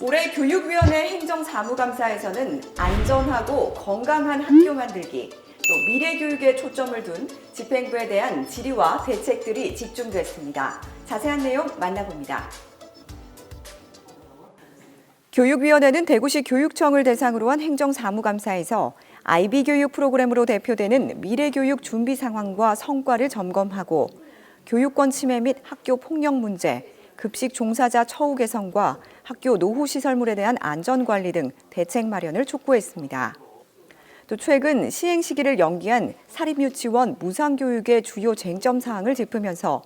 올해 교육위원회 행정사무감사에서는 안전하고 건강한 학교 만들기, 또 미래 교육에 초점을 둔 집행부에 대한 질의와 대책들이 집중됐습니다. 자세한 내용 만나봅니다. 교육위원회는 대구시 교육청을 대상으로 한 행정사무감사에서 IB 교육 프로그램으로 대표되는 미래 교육 준비 상황과 성과를 점검하고 교육권 침해 및 학교 폭력 문제, 급식 종사자 처우 개선과 학교 노후 시설물에 대한 안전 관리 등 대책 마련을 촉구했습니다. 또 최근 시행 시기를 연기한 사립유치원 무상교육의 주요 쟁점 사항을 짚으면서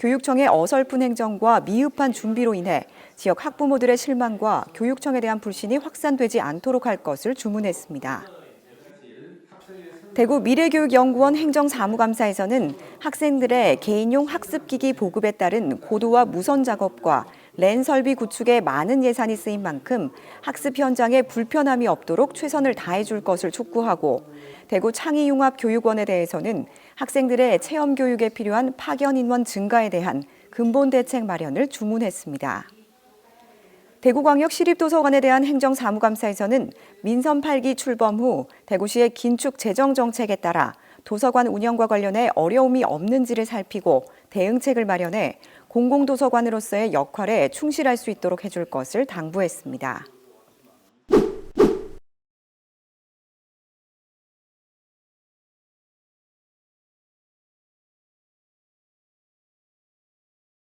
교육청의 어설픈 행정과 미흡한 준비로 인해 지역 학부모들의 실망과 교육청에 대한 불신이 확산되지 않도록 할 것을 주문했습니다. 대구 미래교육연구원 행정사무감사에서는 학생들의 개인용 학습기기 보급에 따른 고도화 무선 작업과 랜 설비 구축에 많은 예산이 쓰인 만큼 학습 현장에 불편함이 없도록 최선을 다해줄 것을 촉구하고 대구 창의융합교육원에 대해서는 학생들의 체험 교육에 필요한 파견 인원 증가에 대한 근본 대책 마련을 주문했습니다. 대구광역 시립도서관에 대한 행정사무감사에서는 민선 8기 출범 후 대구시의 긴축 재정 정책에 따라 도서관 운영과 관련해 어려움이 없는지를 살피고 대응책을 마련해 공공도서관으로서의 역할에 충실할 수 있도록 해줄 것을 당부했습니다.